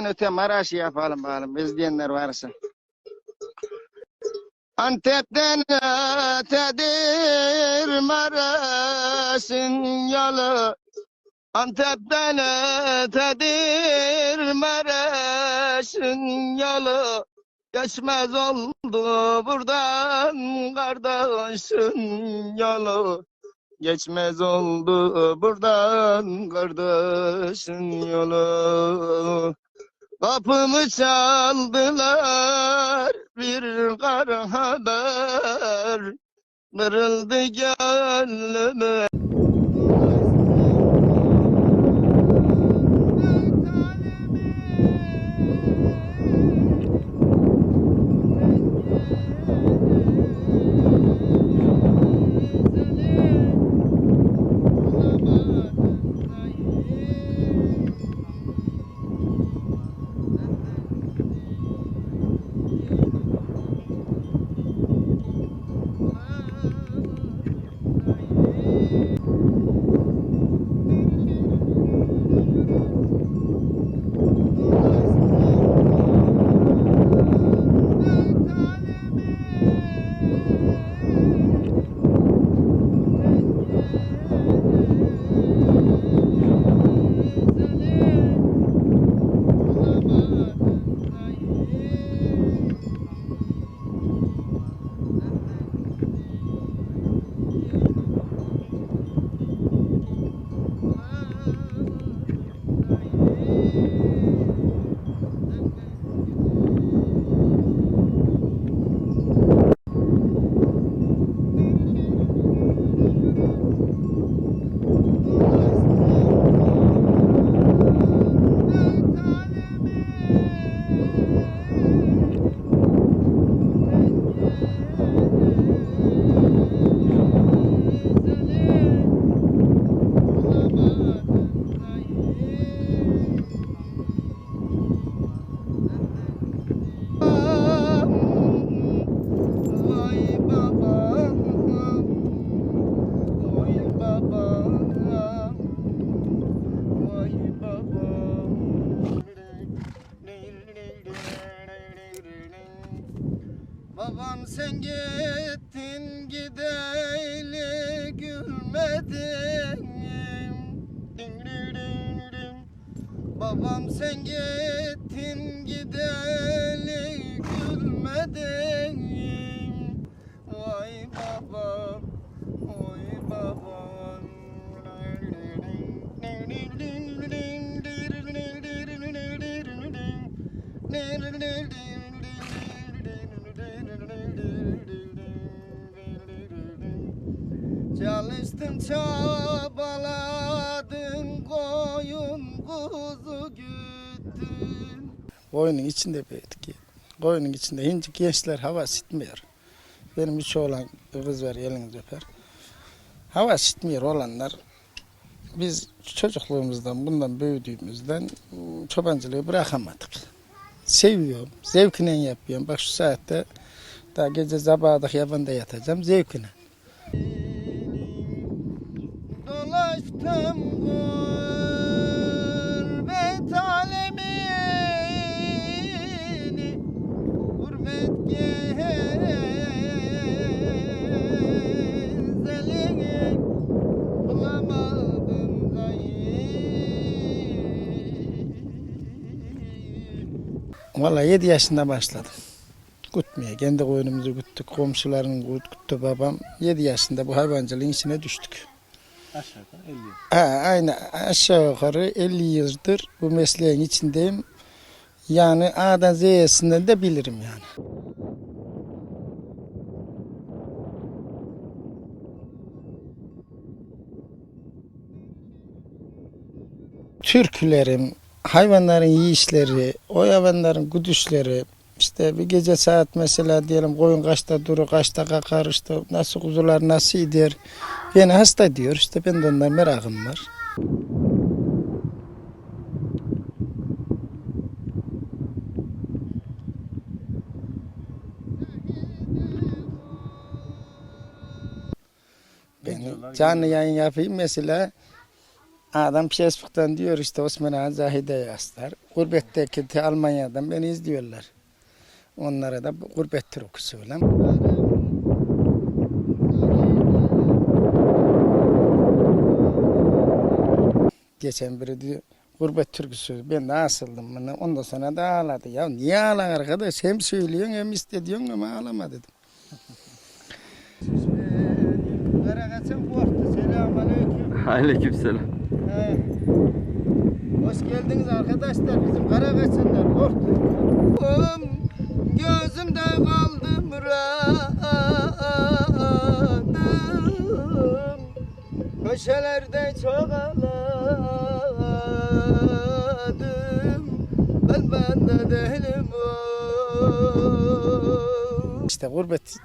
öte Maraş'ı yapalım bakalım izleyenler varsa. Antep'ten ötedir Maraş'ın yolu. Antep'ten ötedir Maraş'ın yolu. Geçmez oldu buradan kardeşin yolu. Geçmez oldu buradan kardeşin yolu. Kapımı çaldılar bir kara haber. Kırıldı gönlümü. Babam sen gittin gideyli gülmedin. Babam sen gittin gideli gülmedin Vay babam, vay babam Çalıştın çabaladın koyun kuzu güttün Koyunun içinde büyüdük ya. Koyunun içinde hinci gençler hava sitmiyor. Benim üç oğlan kız var eliniz öper. Hava sitmiyor olanlar. Biz çocukluğumuzdan bundan büyüdüğümüzden çobancılığı bırakamadık. Seviyorum, zevkine yapıyorum. Bak şu saatte daha gece sabahda yabanda yatacağım zevkine. Dolaştım gurbet alemini Gurbet gezelini Bulamadım gayet Valla 7 yaşında başladım. Kutmaya. Kendi koyunumuzu kuttuk. Komşuların kuttu babam. 7 yaşında bu hayvancılığın içine düştük. Aşağı yukarı 50 yıl. Ha, aynı aşağı yukarı 50 yıldır bu mesleğin içindeyim. Yani A'dan Z'sinden de bilirim yani. Türkülerim, hayvanların yiyişleri, o hayvanların güdüşleri, işte bir gece saat mesela diyelim koyun kaçta durur, kaçta kakar, işte nasıl kuzular nasıl gider. Beni hasta diyor, işte ben de ondan merakım var. Diyorlar? canlı yayın yapayım mesela adam Facebook'tan diyor işte Osman Ağa Zahide yazlar. Gurbetteki te Almanya'dan beni izliyorlar. Onlara da gurbet türküsü söylem. Geçen biri diyor gurbet türküsü ben de asıldım bana. Ondan sonra da ağladı. Ya niye ağlan arkadaş? Hem söylüyorsun hem istediyorsun ama ağlama dedim. Selamünaleyküm. Aleykümselam. He. Hoş geldiniz arkadaşlar bizim Karakaçınlar korktu. Um, gözümde kaldı muradım Köşelerde çok ağladım Ben ben de değilim. İşte gurbet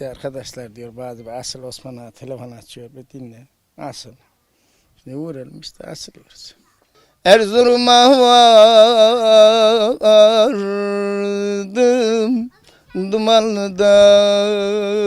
arkadaşlar diyor bazı asıl Osman'a telefon açıyor bir dinle. Asıl. Şimdi uğrayalım işte asılıyoruz. Erzurum'a vardım Dumanlı dağlar